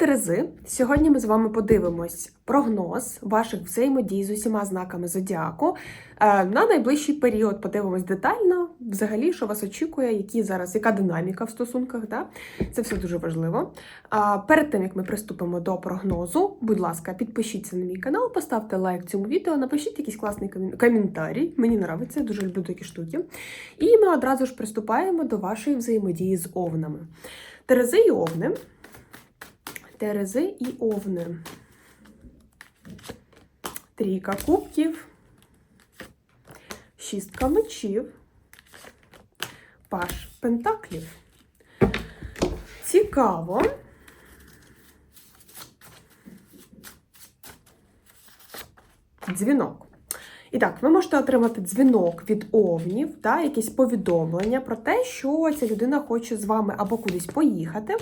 Терези! Сьогодні ми з вами подивимось прогноз ваших взаємодій з усіма знаками зодіаку. Е, На найближчий період подивимось детально, взагалі, що вас очікує, які зараз, яка динаміка в стосунках. Да? Це все дуже важливо. Перед тим як ми приступимо до прогнозу, будь ласка, підпишіться на мій канал, поставте лайк цьому відео, напишіть якийсь класний коментарій. Мені подобається, дуже люблю такі штуки. І ми одразу ж приступаємо до вашої взаємодії з овнами. Терези і овни. Терези і овни. Трійка кубків. Шістка мечів. Паш пентаклів. Цікаво. Дзвінок. І так, ви можете отримати дзвінок від овнів, да, якісь повідомлення про те, що ця людина хоче з вами або кудись поїхати,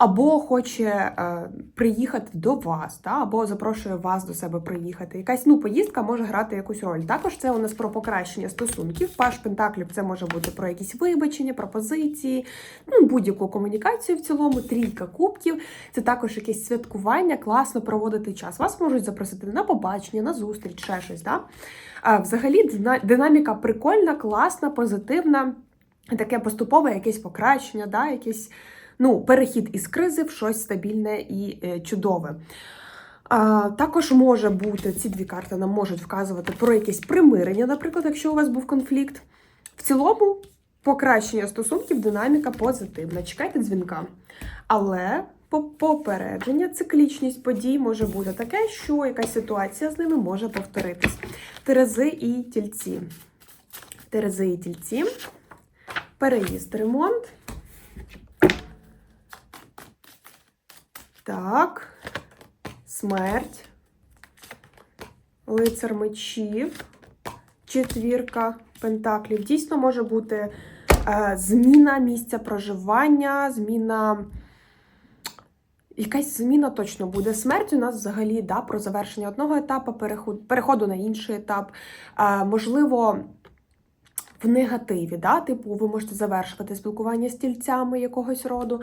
або хоче е, приїхати до вас, да, або запрошує вас до себе приїхати. Якась ну, поїздка може грати якусь роль. Також це у нас про покращення стосунків. Паш Пентаклів це може бути про якісь вибачення, пропозиції, ну, будь-яку комунікацію в цілому, трійка кубків. Це також якесь святкування, класно проводити час. Вас можуть запросити на побачення, на зустріч, ще щось. Да? А, взагалі, динаміка прикольна, класна, позитивна. Таке поступове якесь покращення, да? якийсь ну, перехід із кризи в щось стабільне і е, чудове. А, також може бути, ці дві карти нам можуть вказувати про якесь примирення, наприклад, якщо у вас був конфлікт. В цілому, покращення стосунків, динаміка позитивна. Чекайте дзвінка. Але попередження, циклічність подій може бути таке, що якась ситуація з ними може повторитись. Терези і тільці. Терези і тільці. Переїзд, ремонт. Так. Смерть. Лицар мечів. Четвірка пентаклів. Дійсно може бути е, зміна місця проживання, зміна. Якась зміна точно буде. Смерть у нас взагалі да, про завершення одного етапу, переход, переходу на інший етап. Е, можливо, в негативі, да? типу, ви можете завершувати спілкування з тільцями якогось роду.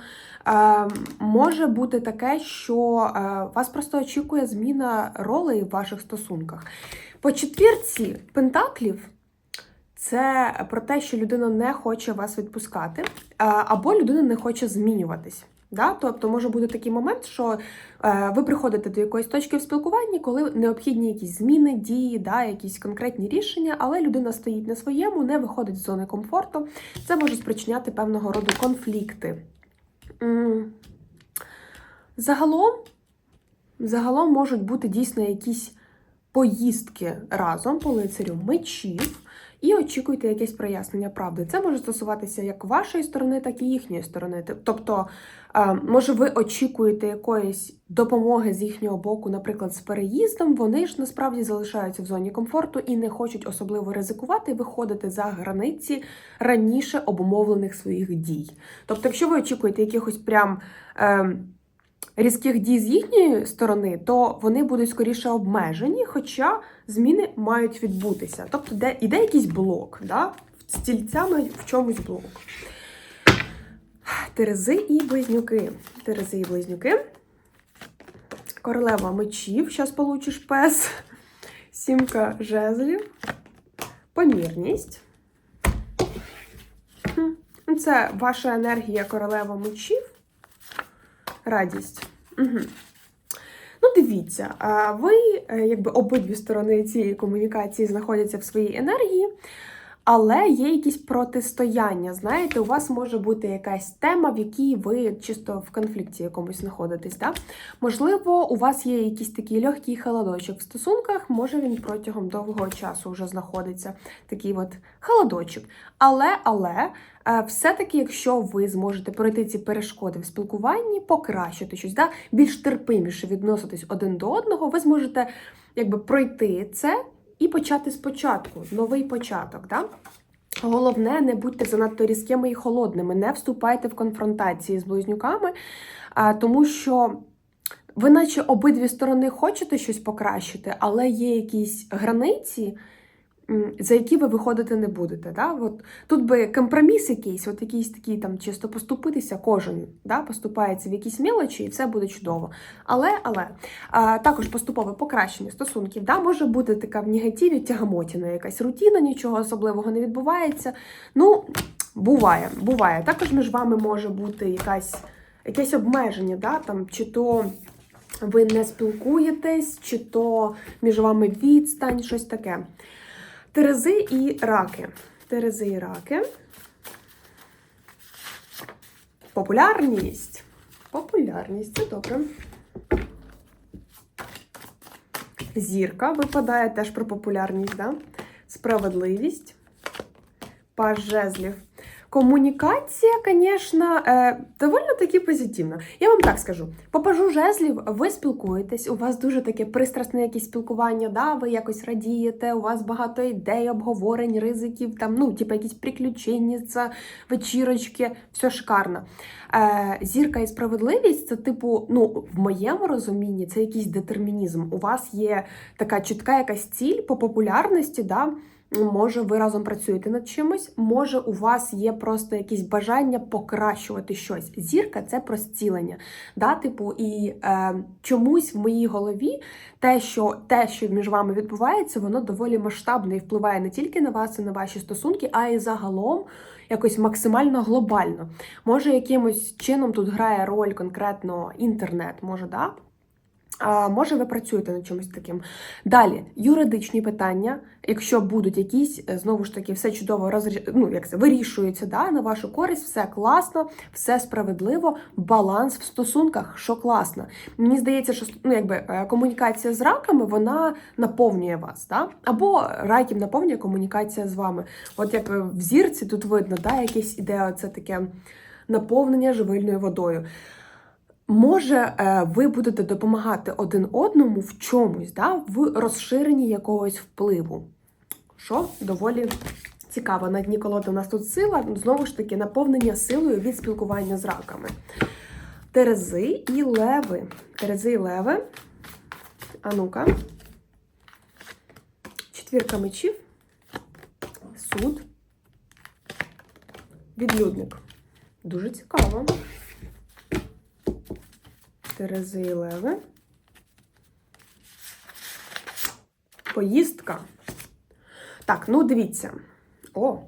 Е, може бути таке, що е, вас просто очікує зміна ролей в ваших стосунках. По четвірці пентаклів це про те, що людина не хоче вас відпускати, е, або людина не хоче змінюватись. Да? Тобто може бути такий момент, що е, ви приходите до якоїсь точки в спілкуванні, коли необхідні якісь зміни, дії, да, якісь конкретні рішення, але людина стоїть на своєму, не виходить з зони комфорту. Це може спричиняти певного роду конфлікти. Загалом, загалом можуть бути дійсно якісь поїздки разом по лицарю мечів. І очікуйте якесь прояснення правди. Це може стосуватися як вашої сторони, так і їхньої сторони. Тобто, може, ви очікуєте якоїсь допомоги з їхнього боку, наприклад, з переїздом. Вони ж насправді залишаються в зоні комфорту і не хочуть особливо ризикувати виходити за границі раніше обумовлених своїх дій. Тобто, якщо ви очікуєте якихось прям. Різких дій з їхньої сторони, то вони будуть скоріше обмежені, хоча зміни мають відбутися. Тобто, де іде якийсь блок, да? стільцями в чомусь блок. Терези і близнюки. Терези і близнюки. Королева мечів, зараз получиш пес. Сімка жезлів. Помірність. Це ваша енергія королева мечів. Радість. Угу. Ну, дивіться, ви, е, якби обидві сторони цієї комунікації знаходяться в своїй енергії, але є якісь протистояння. Знаєте, у вас може бути якась тема, в якій ви чисто в конфлікті якомусь знаходитесь. Да? Можливо, у вас є якийсь такий легкий холодочок в стосунках, може він протягом довгого часу вже знаходиться такий от холодочок. Але, але. е, Все-таки, якщо ви зможете пройти ці перешкоди в спілкуванні, покращити щось, да, більш терпиміше відноситись один до одного, ви зможете якби пройти це і почати спочатку, новий початок. Да? Головне, не будьте занадто різкими і холодними, не вступайте в конфронтації з близнюками, тому що ви, наче обидві сторони, хочете щось покращити, але є якісь границі, за які ви виходити не будете. Да? От, тут би компроміс якийсь, от якийсь такий там чисто поступитися, кожен да, поступається в якісь мілочі, і все буде чудово. Але, але а, також поступове покращення стосунків. Да? Може бути така в негативі тягамотіна, якась рутина, нічого особливого не відбувається. Ну, буває, буває. Також між вами може бути якась, якесь обмеження, да? там, чи то ви не спілкуєтесь, чи то між вами відстань, щось таке. Терези і раки. Терези і раки. Популярність. Популярність, це добре. Зірка випадає теж про популярність, да? Справедливість. Паж жезлів. Комунікація, звісно, е, доволі таки позитивна. Я вам так скажу: по пажу жезлів ви спілкуєтесь, у вас дуже таке пристрасне якесь спілкування, да? ви якось радієте, у вас багато ідей, обговорень, ризиків, там, ну, типу, якісь приключення, вечірочки, все шикарно. Е, зірка і справедливість це, типу, ну, в моєму розумінні, це якийсь детермінізм. У вас є така чітка якась ціль по популярності, да? Може, ви разом працюєте над чимось, може, у вас є просто якісь бажання покращувати щось. Зірка це про зцілення. Да? Типу, і е, чомусь в моїй голові те, що те, що між вами відбувається, воно доволі масштабне і впливає не тільки на вас і на ваші стосунки, а й загалом якось максимально глобально. Може, якимось чином тут грає роль конкретно інтернет, може, да? Може, ви працюєте над чимось таким. Далі, юридичні питання, якщо будуть якісь, е, знову ж таки, все чудово розрі... ну, як це, вирішується да, на вашу користь, все класно, все справедливо, баланс в стосунках, що класно. Мені здається, що ну, якби, е, комунікація з раками вона наповнює вас. Да? Або раків наповнює комунікація з вами. От як е, в зірці тут видно, да, якесь іде це таке наповнення живильною водою. Може, е, ви будете допомагати один одному в чомусь, да, в розширенні якогось впливу. Що доволі цікаво. На дні колоди у нас тут сила, знову ж таки, наповнення силою від спілкування з раками. Терези і леви. Терези і леви. А ну-ка. Четвірка мечів. Суд. Відлюдник. Дуже цікаво. Терези і леви. Поїздка. Так, ну дивіться. О,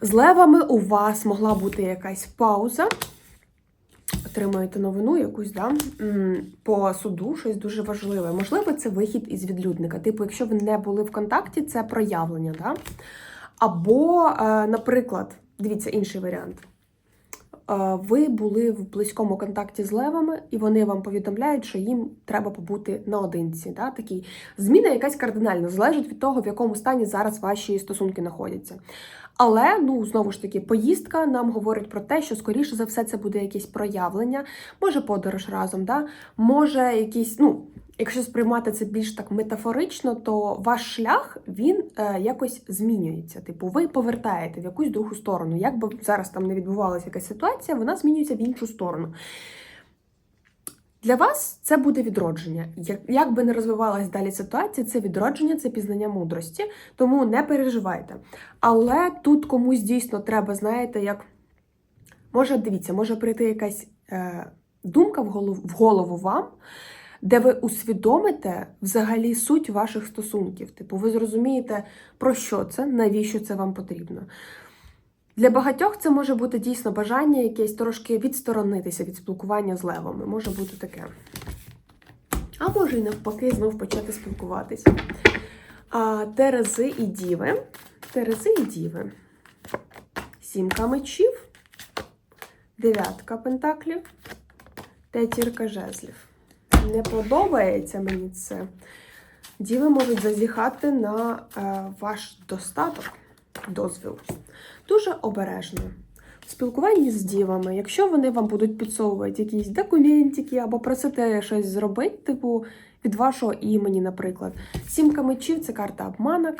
з левами у вас могла бути якась пауза. Отримаєте новину якусь, да? По суду щось дуже важливе. Можливо, це вихід із відлюдника. Типу, якщо ви не були в контакті, це проявлення, да? Або, е, наприклад, дивіться інший варіант. Ви були в близькому контакті з левами, і вони вам повідомляють, що їм треба побути наодинці. Да? Такий зміна якась кардинальна, залежить від того, в якому стані зараз ваші стосунки знаходяться. Але ну знову ж таки, поїздка нам говорить про те, що скоріше за все це буде якесь проявлення, може подорож разом, да? може якісь, ну. Якщо сприймати це більш так метафорично, то ваш шлях він е, якось змінюється. Типу, ви повертаєте в якусь другу сторону. Як би зараз там не відбувалася якась ситуація, вона змінюється в іншу сторону. Для вас це буде відродження. Як, як би не розвивалась далі ситуація, це відродження, це пізнання мудрості, тому не переживайте. Але тут комусь дійсно треба, знаєте, як може, дивіться, може прийти якась е, думка в голову, в голову вам де ви усвідомите взагалі суть ваших стосунків. Типу, ви зрозумієте, про що це, навіщо це вам потрібно. Для багатьох це може бути дійсно бажання якесь трошки відсторонитися від спілкування з левами. Може бути таке. А може і навпаки, знов почати спілкуватися. А, Терези і діви. Терези і діви. Сімка мечів, дев'ятка пентаклів, п'ятірка жезлів не подобається мені це, діви можуть зазіхати на е, ваш достаток, дозвіл. Дуже обережно. В спілкуванні з дівами, якщо вони вам будуть підсовувати якісь документики або просити щось зробити, типу від вашого імені, наприклад. Сімка мечів це карта обмана,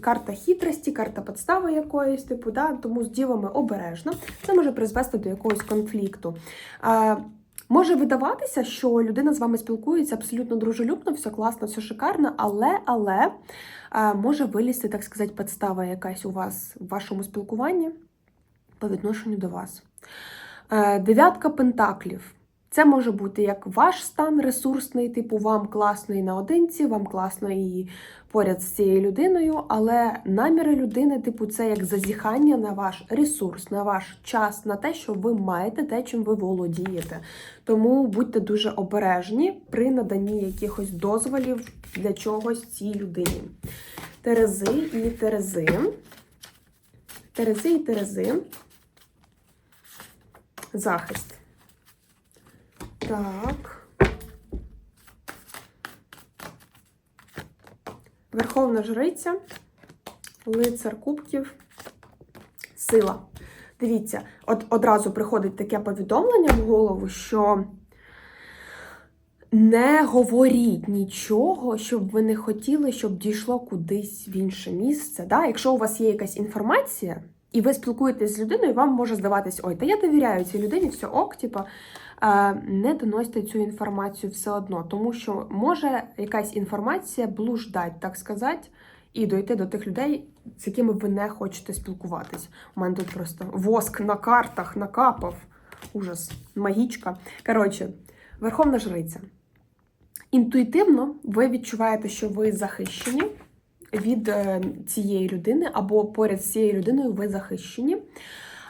карта, хитрості, карта підстави якоїсь, типу, да? тому з дівами обережно. Це може призвести до якогось конфлікту. Може видаватися, що людина з вами спілкується абсолютно дружелюбно, все класно, все шикарно, але але може вилізти, так сказати, підстава якась у вас в вашому спілкуванні по відношенню до вас. Е, Дев'ятка пентаклів. Це може бути як ваш стан ресурсний, типу вам класно і наодинці, вам класно і поряд з цією людиною, але наміри людини, типу, це як зазіхання на ваш ресурс, на ваш час, на те, що ви маєте, те, чим ви володієте. Тому будьте дуже обережні при наданні якихось дозволів для чогось цій людині. Терези і терези. Терези і терези. Захист. Так. Верховна жриця, лицар кубків, сила. Дивіться, от одразу приходить таке повідомлення в голову, що не говоріть нічого, щоб ви не хотіли, щоб дійшло кудись в інше місце. Да? Якщо у вас є якась інформація, і ви спілкуєтесь з людиною, вам може здаватись, ой, та я довіряю цій людині, все ок, типа, е, не доносьте цю інформацію все одно, тому що може якась інформація блуждать, так сказати, і дойти до тих людей, з якими ви не хочете спілкуватись. У мене тут просто воск на картах накапав. Ужас, магічка. Коротше, Верховна Жриця. Інтуїтивно ви відчуваєте, що ви захищені від е, цієї людини, або поряд з цією людиною ви захищені.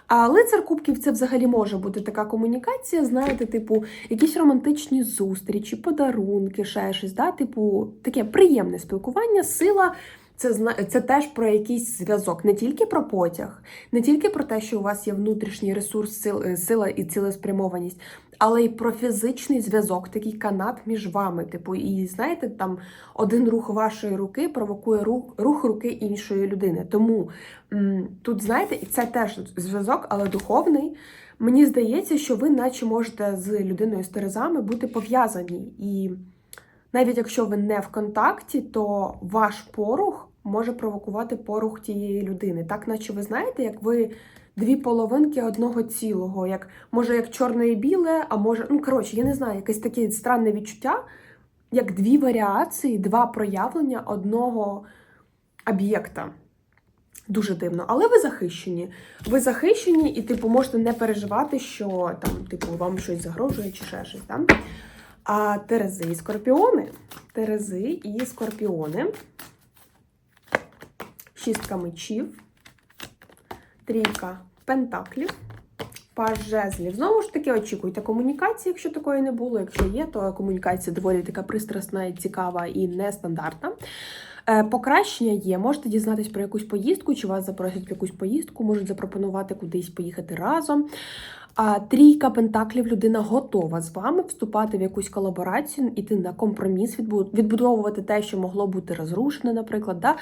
А лицар кубків це взагалі може бути така комунікація, знаєте, типу, якісь романтичні зустрічі, подарунки, ще щось, да? типу, таке приємне спілкування, сила. Це це теж про якийсь зв'язок, не тільки про потяг, не тільки про те, що у вас є внутрішній ресурс, е, сила і цілеспрямованість, але й про фізичний зв'язок, такий канат між вами. Типу, і знаєте, там один рух вашої руки провокує рух, рух руки іншої людини. Тому м, тут, знаєте, і це теж зв'язок, але духовний. Мені здається, що ви, наче можете з людиною з терезами бути пов'язані. І навіть якщо ви не в контакті, то ваш порух може провокувати порух тієї людини. Так, наче ви знаєте, як ви дві половинки одного цілого, як може як чорне і біле, а може, ну коротше, я не знаю, якесь таке странне відчуття, як дві варіації, два проявлення одного об'єкта. Дуже дивно, але ви захищені. Ви захищені, і, типу, можете не переживати, що там, типу, вам щось загрожує чи ще щось. Там. А Терези і скорпіони. Терези і скорпіони. Шістка мечів, трійка пентаклів, паж жезлів. Знову ж таки, очікуйте комунікації, якщо такої не було. Якщо є, то комунікація доволі така пристрасна, цікава і нестандартна. Е, Покращення є, можете дізнатись про якусь поїздку, чи вас запросять в якусь поїздку, можуть запропонувати кудись поїхати разом. А трійка пентаклів людина готова з вами вступати в якусь колаборацію, іти на компроміс, відбу- відбудовувати те, що могло бути розрушене, наприклад. Да?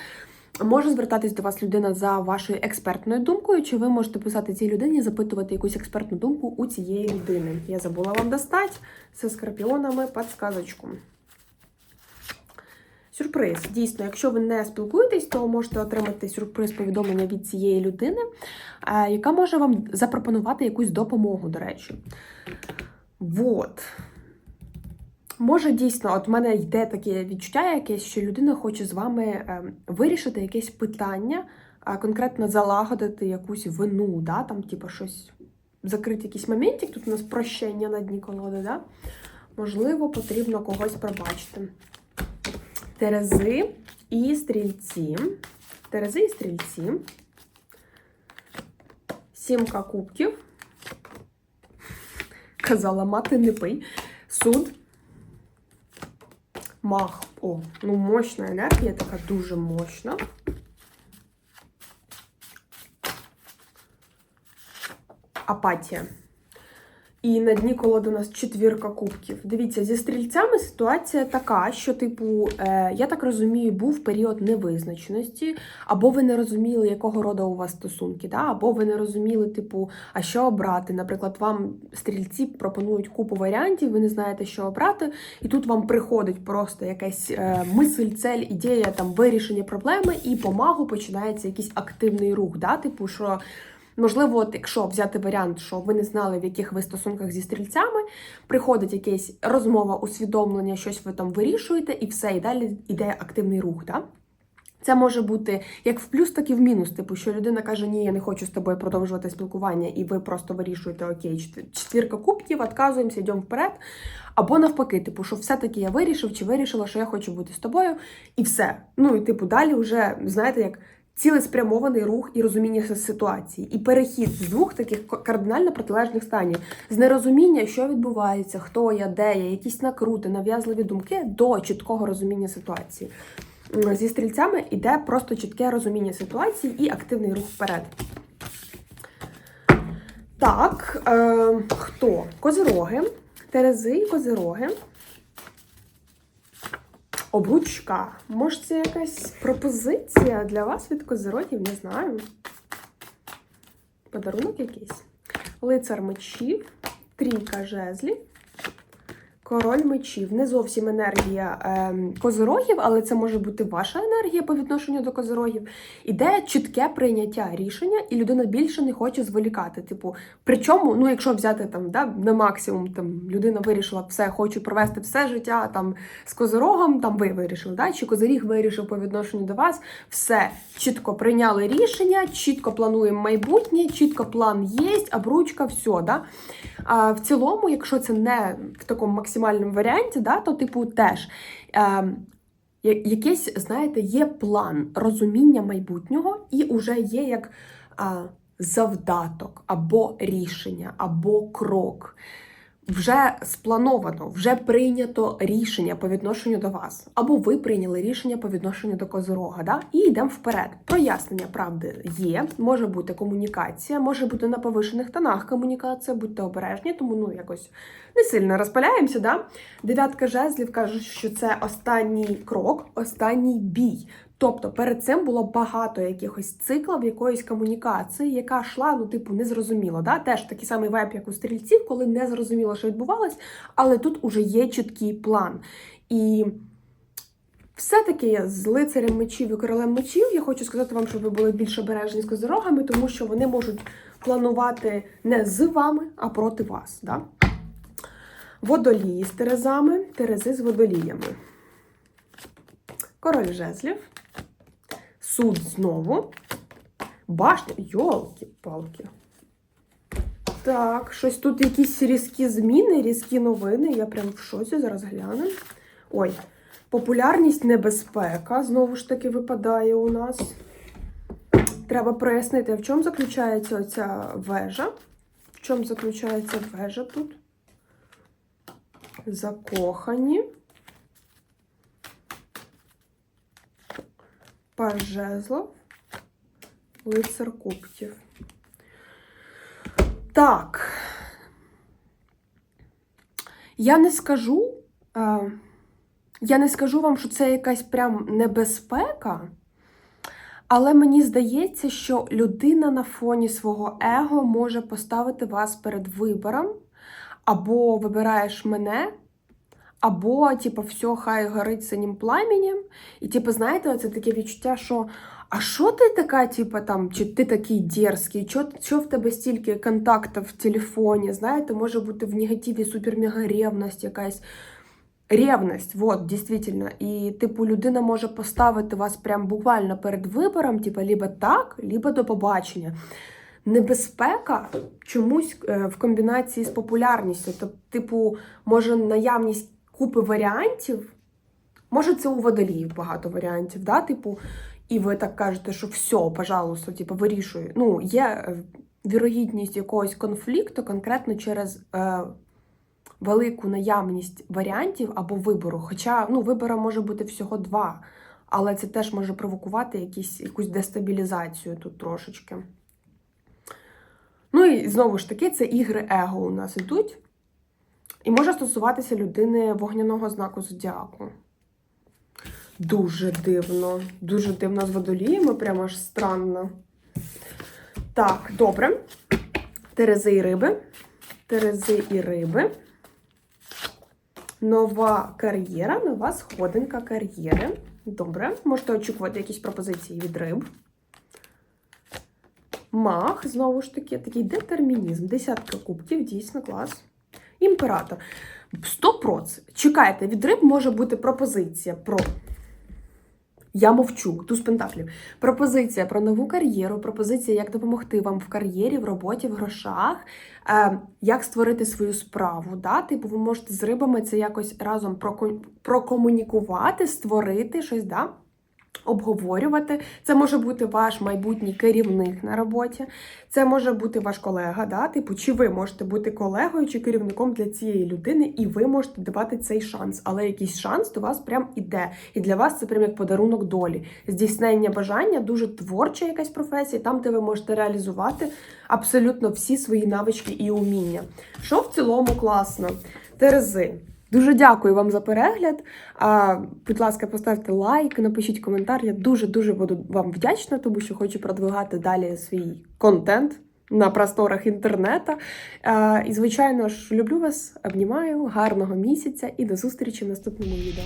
Може звертатись до вас людина за вашою експертною думкою, чи ви можете писати цій людині, запитувати якусь експертну думку у цієї людини. Я забула вам достати зі скорпіонами підсказочку. Сюрприз. Дійсно, якщо ви не спілкуєтесь, то можете отримати сюрприз повідомлення від цієї людини, е, яка може вам запропонувати якусь допомогу, до речі. Вот. Може, дійсно, от в мене йде таке відчуття якесь, що людина хоче з вами е, вирішити якесь питання, конкретно залагодити якусь вину, да? там, типу, щось закрити якийсь моментик, тут у нас прощення на дні колоди, да? можливо, потрібно когось пробачити. Терези і стрільці. Терези і стрільці. Сімка кубків. Казала, мати не пий. Суд. Мах. О, ну мощна енергія, така дуже мощна. Апатія. І на дні колоди у нас четвірка кубків. Дивіться, зі стрільцями ситуація така, що, типу, е, я так розумію, був період невизначеності, або ви не розуміли, якого роду у вас стосунки, да? або ви не розуміли, типу, а що обрати. Наприклад, вам стрільці пропонують купу варіантів, ви не знаєте, що обрати, і тут вам приходить просто якась е, мисль, цель, ідея там вирішення проблеми, і по магу починається якийсь активний рух. Да? Типу, що. Можливо, от якщо взяти варіант, що ви не знали, в яких ви стосунках зі стрільцями, приходить якась розмова, усвідомлення, щось ви там вирішуєте, і все, і далі йде активний рух. Да? Це може бути як в плюс, так і в мінус. Типу, що людина каже, ні, я не хочу з тобою продовжувати спілкування, і ви просто вирішуєте окей, четвірка кубків, відказуємося, йдемо вперед. Або навпаки, типу, що все-таки я вирішив чи вирішила, що я хочу бути з тобою, і все. Ну і типу, далі вже знаєте, як цілеспрямований рух і розуміння ситуації, і перехід з двох таких кардинально протилежних станів, з нерозуміння, що відбувається, хто я, де я, якісь накрути, нав'язливі думки, до чіткого розуміння ситуації. Зі стрільцями йде просто чітке розуміння ситуації і активний рух вперед. Так, е, хто? Козироги, Терези і козироги. Обручка. Може, це якась пропозиція для вас від козирогів? Не знаю. Подарунок якийсь. Лицар мечів, трійка жезлів, король мечів. Не зовсім енергія ем, козирогів, але це може бути ваша енергія по відношенню до козирогів. Іде чітке прийняття рішення, і людина більше не хоче зволікати. Типу, причому, ну якщо взяти там да, на максимум, там людина вирішила все, хочу провести все життя там з козирогом, там ви вирішили, да? чи козиріг вирішив по відношенню до вас, все чітко прийняли рішення, чітко плануємо майбутнє, чітко план є, обручка, все. Да? А в цілому, якщо це не в такому максимальному варіанті, да, то типу теж. Е, Якийсь, знаєте, є план розуміння майбутнього, і вже є як а, завдаток, або рішення, або крок. Вже сплановано, вже прийнято рішення по відношенню до вас, або ви прийняли рішення по відношенню до козирога, да? і йдемо вперед. Прояснення правди є, може бути комунікація, може бути на повишених тонах комунікація, будьте обережні, тому ну якось не сильно розпаляємося. Да? Дев'ятка жезлів каже, що це останній крок, останній бій. Тобто перед цим було багато якихось циклів, якоїсь комунікації, яка йшла, ну, типу, незрозуміло. Да? Теж такий самий вайб, як у стрільців, коли не зрозуміло, що відбувалось, але тут уже є чіткий план. І все-таки з лицарем мечів і королем мечів я хочу сказати вам, щоб ви були більш обережні з козирогами, тому що вони можуть планувати не з вами, а проти вас. Да? Водолії з терезами, терези з водоліями. Король жезлів. Суд знову. Башня. Йолки-палки. Так, щось тут якісь різкі зміни, різкі новини. Я прям в шоці зараз гляну. Ой, популярність небезпека знову ж таки випадає у нас. Треба прояснити, в чому заключається оця вежа. В чому заключається вежа тут? Закохані. Паж жезлов, лицар кубків. Так. Я не скажу, е, я не скажу вам, що це якась прям небезпека, але мені здається, що людина на фоні свого его може поставити вас перед вибором, або вибираєш мене, або, типу, все, хай горить синім пламенем. І, типу, знаєте, це таке відчуття, що а що ти така, типу, там, чи ти такий дерзкий, що, що в тебе стільки контактів в телефоні? Знаєте, може бути в негативі супер-мега ревність якась. Ревність, вот, дійсно. І, типу, людина може поставити вас прям буквально перед вибором, типу, либо так, либо до побачення. Небезпека чомусь е, в комбінації з популярністю. Тобто, типу, може наявність купи варіантів, може, це у водоліїв багато варіантів, да? типу, і ви так кажете, що все, пожалуйста, типу, вирішую. Ну, є е, вірогідність якогось конфлікту конкретно через е, велику наявність варіантів або вибору. Хоча ну, вибору може бути всього два, але це теж може провокувати якісь, якусь дестабілізацію тут трошечки. Ну і знову ж таки, це ігри его у нас ідуть. І може стосуватися людини вогняного знаку зодіаку. Дуже дивно. Дуже дивно з водоліями, прямо аж странно. Так, добре. Терези і риби. Терези і риби. Нова кар'єра, нова сходинка кар'єри. Добре. Можете очікувати якісь пропозиції від риб. Мах, знову ж таки, такий детермінізм. Десятка кубків, дійсно клас. Імператор. 100%. Чекайте, від риб може бути пропозиція про. Я мовчу, туз пентаклів. Пропозиція про нову кар'єру, пропозиція, як допомогти вам в кар'єрі, в роботі, в грошах, е, як створити свою справу. Да? Типу, ви можете з рибами це якось разом прокомунікувати, створити щось, да? Обговорювати. Це може бути ваш майбутній керівник на роботі, це може бути ваш колега, да? типу, чи ви можете бути колегою чи керівником для цієї людини, і ви можете давати цей шанс. Але якийсь шанс до вас прям іде. І для вас це прям як подарунок долі. Здійснення бажання, дуже творча якась професія, там, де ви можете реалізувати абсолютно всі свої навички і уміння. Що в цілому класно? Терези. Дуже дякую вам за перегляд. А, будь ласка, поставте лайк, напишіть коментар. Я дуже-дуже буду вам вдячна, тому що хочу продвигати далі свій контент на просторах інтернету. А, і, звичайно ж, люблю вас, обнімаю, гарного місяця і до зустрічі в наступному відео.